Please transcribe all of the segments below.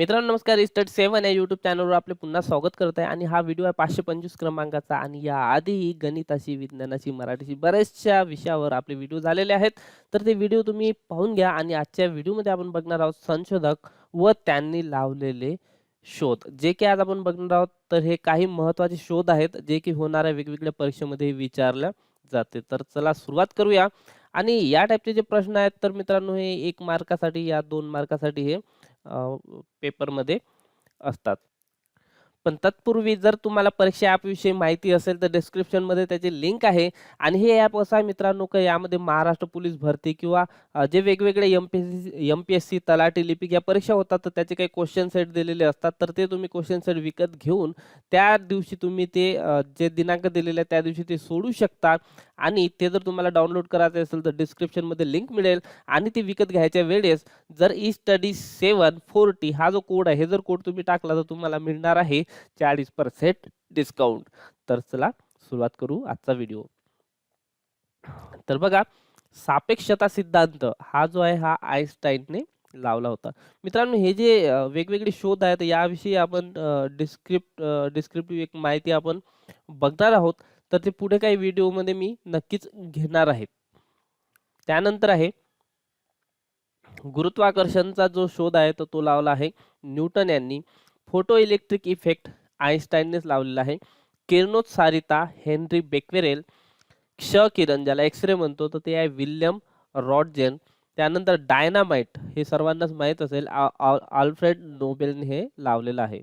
मित्रांनो नमस्कार. इस्टेट सेवन या यूट्यूब चॅनलवर आपले पुन्हा स्वागत करत आहे. आणि हा व्हिडिओ आहे पाचशे पंचवीस क्रमांकाचा. आणि या आधीही गणिताची विज्ञानाची मराठीची बऱ्याचशा विषयावर आपले व्हिडिओ झालेले आहेत. तर ते व्हिडिओ तुम्ही पाहून घ्या. आणि आजच्या व्हिडिओमध्ये आपण बघणार आहोत संशोधक व त्यांनी लावलेले शोध. जे की आज आपण बघणार आहोत तर हे काही महत्त्वाचे शोध आहेत जे की होणाऱ्या वेगवेगळ्या परीक्षेमध्ये विचारल्या जाते. तर चला सुरुवात करूया. आणि या टाईपचे जे प्रश्न आहेत तर मित्रांनो हे एक मार्कासाठी या दोन मार्कासाठी हे पेपरमध्ये असतात. पण तत्पूर्वी जर तुम्हाला परीक्षा ॲपविषयी माहिती असेल तर डिस्क्रिप्शनमध्ये त्याची लिंक आहे. आणि हे ॲप असं आहे मित्रांनो का यामध्ये महाराष्ट्र पोलीस भरती किंवा जे वेगवेगळे M P S C M P S C तलाठी लिपिक या परीक्षा होतात तर त्याचे काही क्वेश्चन सेट दिलेले असतात. तर ते तुम्ही क्वेश्चन सेट विकत घेऊन त्या दिवशी तुम्ही ते जे दिनांक दिलेले आहे त्या दिवशी ते सोडू शकता. आणि ते जर तुम्हाला डाउनलोड करायचे असेल तर डिस्क्रिप्शनमध्ये लिंक मिळेल. आणि ती विकत घ्यायच्या वेळेस जर ई स्टडी सेवन फोर्टी हा जो कोड आहे हे जर कोड तुम्ही टाकला तर तुम्हाला मिळणार आहे चाळीस पर्सेंट डिस्काउंट तर चला सुरुवात करू आजचा व्हिडिओ तर बघा सापेक्षता सिद्धांत हा जो आहे हा आईन्स्टाईनने लावला होता. मित्रांनो हे जे वेगवेगळे शोध आहेत याविषयी आपण डिस्क्रिप्ट डिस्क्रिप्टिव्ह एक माहिती आपण बघणार आहोत. तर ते पुढे काही व्हिडिओमध्ये मी नक्कीच घेणार आहे. त्यानंतर आहे गुरुत्वाकर्षणचा जो शोध आहे तर तो लावला आहे न्यूटन यांनी. फोटो इलेक्ट्रिक इफेक्ट आईन्स्टाईननेच लावलेला आहे. किरणोत्सारिता हेनरी बेक्वेरेल क्ष किरण ज्याला एक्सरे म्हणतो तर ते आहे विल्यम रॉडजेन. त्यानंतर डायनामाइट हे सर्वांनाच माहीत असेल आ- आल्फ्रेड नोबेलने हे लावलेलं आहे.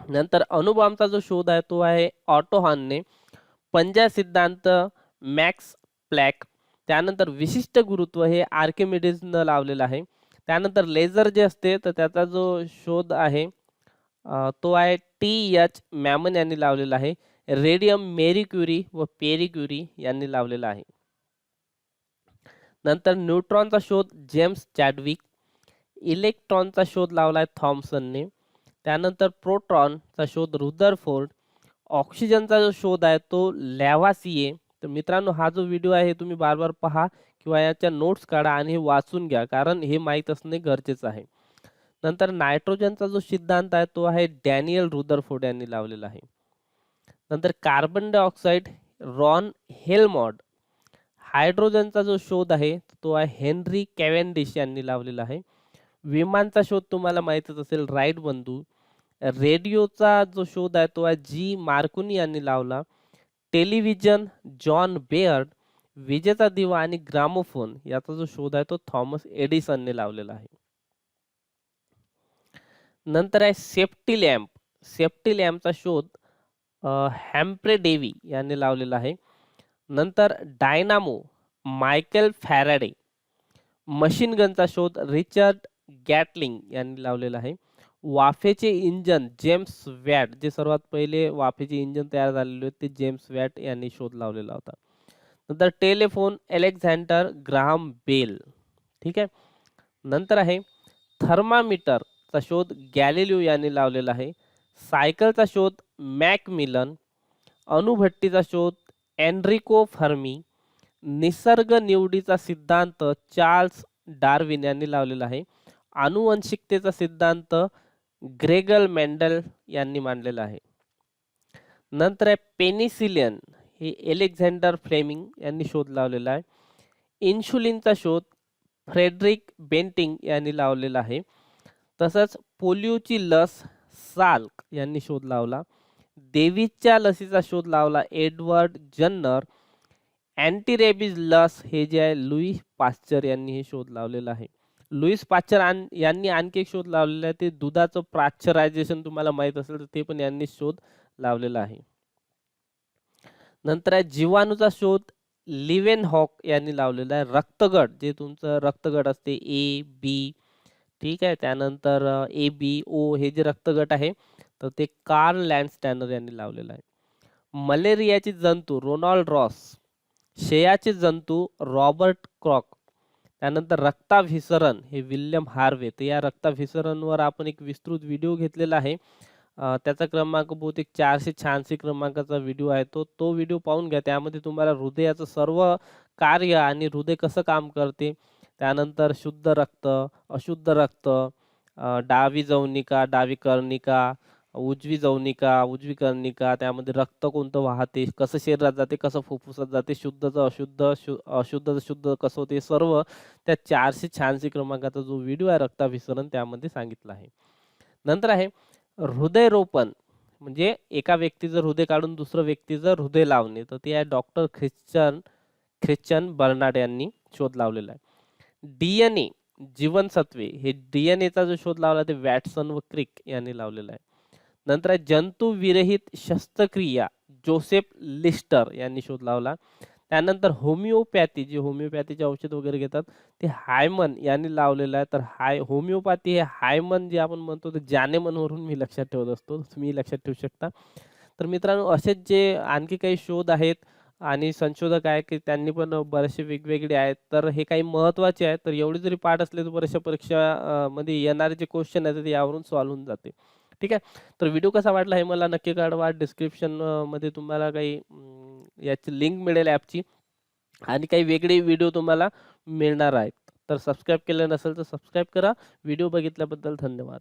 नंतर अणुबॉम्बचा जो शोध आहे तो आहे ऑटोहॉनने पंजा सिद्धांत मॅक्स प्लॅक त्यानंतर विशिष्ट गुरुत्व हे आर्किमिडीजनं लावलेलं आहे. त्यानंतर लेझर जे असते तर त्याचा जो शोध आहे तो आहे टी एच मॅमन यांनी लावलेला आहे. रेडियम मेरी क्युरी व पेरी क्युरी यांनी लावलेला आहे. नंतर न्यूट्रॉनचा शोध जेम्स चॅडविक इलेक्ट्रॉनचा शोध लावला आहे थॉम्सनने त्यानंतर प्रोट्रॉनचा शोध रुदरफोर्ड ऑक्सिजनचा जो शोध आहे तो लॅवासीए तर मित्रांनो हा जो व्हिडिओ आहे तुम्ही बार बार पहा किंवा याच्या नोट्स काढा आणि हे वाचून घ्या कारण हे माहीत असणे गरजेचं आहे. नंतर नायट्रोजनचा जो सिद्धांत आहे तो आहे डॅनियल रुदरफोर्ड यांनी लावलेला आहे. नंतर कार्बन डायऑक्साईड रॉन हेलमॉड हायड्रोजनचा जो शोध आहे तो आहे हेनरी कॅवेंडिश यांनी लावलेला आहे. विमानचा शोध तुम्हाला माहीतच असेल राईट बंधू. रेडिओचा जो शोध आहे तो आहे जी मार्कुनी यांनी लावला. टेलिव्हिजन जॉन बेअर्ड विजेचा दिवा आणि ग्रामोफोन याचा जो शोध आहे तो थॉमस एडिसनने लावलेला आहे. नंतर आहे सेफ्टी लॅम्प. सेफ्टी लॅम्पचा शोध हॅम्प्रे डेवी यांनी लावलेला आहे. नंतर डायनामो मायकेल फॅराडे. मशीन गनचा शोध रिचर्ड गॅटलिंग यांनी लावलेला आहे. वाफेचे इंजन जेम्स वॅट जे सर्वात पहिले वाफेचे इंजन तयार झालेले होते ते जेम्स वॅट यांनी शोध लावलेला होता. नंतर टेलिफोन अलेक्झांडर ग्राहम बेल ठीक आहे? नंतर आहे थर्मामीटरचा शोध गॅलिलिओ यांनी लावलेला आहे सायकलचा शोध मॅक मिलन अणुभट्टीचा शोध एनरिको फर्मी निसर्ग निवडीचा सिद्धांत चार्ल्स डार्विन यांनी लावलेला आहे आनुवंशिकतेचा सिद्धांत ग्रेगल मेंडल यांनी मांडलेलं आहे. नंतर आहे पेनिसिलियन. हे एलेक्झांडर फ्लेमिंग यांनी शोध लावलेला आहे. इन्शुलिनचा शोध फ्रेडरिक बेंटिंग यांनी लावलेला आहे. तसंच पोलिओची लस साल्क यांनी शोध लावला. देवीच्या लसीचा शोध लावला. एडवर्ड जन्नर. अँटी रेबीज लस हे जे आहे लुईस पास्चर यांनी हे शोध लावलेला आहे. लुईस पाश्चर आन यांनी आणखी एक शोध लावलेला आहे. ते दुधाचं पाश्चरायझेशन तुम्हाला माहीत असेल तर ते पण यांनी शोध लावलेला आहे. नंतर आहे जीवाणूचा शोध लिवेन हॉक यांनी लावलेला आहे. रक्तगट जे तुमचं रक्तगट असते ए बी ठीक आहे? त्यानंतर ए बी ओ हे जे रक्तगट आहे तर ते कार्ल लँडस्टॅनर यांनी लावलेलं आहे. मलेरियाचे जंतू रोनाल्ड रॉस. शेयाचे जंतू रॉबर्ट क्रॉक. त्यानंतर रक्ताभिसरण हे विल्यम हार्वे. तर या रक्ताभिसरणवर आपण एक विस्तृत व्हिडिओ घेतलेला आहे. त्याचा क्रमांक बहुतेक चारशे शहाऐंशी क्रमांकाचा व्हिडिओ आहे. तो तो व्हिडिओ पाहून घ्या. त्यामध्ये तुम्हाला हृदयाचं सर्व कार्य आणि हृदय कसं काम करते? त्यानंतर शुद्ध रक्त अशुद्ध रक्त डावी जवनिका, डावी कर्णिका, उजवी जवनिका, उजवी कर्णिका, त्यामध्ये रक्त कोणतं वाहते, कसं शरीरात जाते, कसं फुफ्फुसात जाते, शुद्धचं अशुद्ध, शु अशुद्धचं शुद्ध कसं होते, सर्व त्या 486 क्रमांकाचा जो व्हिडिओ आहे रक्ताभिसरण त्यामध्ये सांगितलं आहे. नंतर आहे हृदयरोपण म्हणजे एका व्यक्तीचं हृदय काढून दुसरं व्यक्तीचं हृदय लावणे. तर ते आहे डॉक्टर ख्रिश्चन ख्रिश्चन बर्नाड यांनी शोध लावलेला आहे. डी जीवनसत्वे हे डी-एन-एचा जो शोध लावला ते वॅटसन व क्रिक यांनी लावलेला आहे. नंतर जंतुविरहित शस्त्रक्रिया जोसेफ लिस्टर यांनी शोध लावला. त्यानंतर होमिओपॅथी जे होमिओपॅथीचे औषध वगैरे घेतात ते हायमन यांनी लावलेलं आहे. तर हाय होमिओपॅथी हे हायमन जे आपण म्हणतो ते जानेमनवरून मी लक्षात ठेवत असतो. तुम्ही लक्षात ठेवू शकता. तर मित्रांनो असेच जे आणखी काही शोध आहेत आणि संशोधक आहे की त्यांनी पण बरेचसे वेगवेगळे आहेत. तर हे काही महत्त्वाचे आहेत. तर एवढे जरी पाठ असले तर बऱ्याचशा परीक्षा मध्ये येणारे जे क्वेश्चन आहेत ते यावरून सॉल्व्ह होऊन जाते. ठीक आहे. तर व्हिडिओ कसा वाटला हे मला नक्की कळवा. डिस्क्रिप्शनमध्ये तुम्हाला काही याची लिंक मिळेल ॲपची आणि काही वेगळे व्हिडिओ तुम्हाला मिळणार आहेत. तर सबस्क्राईब केलं नसेल तर सबस्क्राईब करा. व्हिडिओ बघितल्याबद्दल धन्यवाद.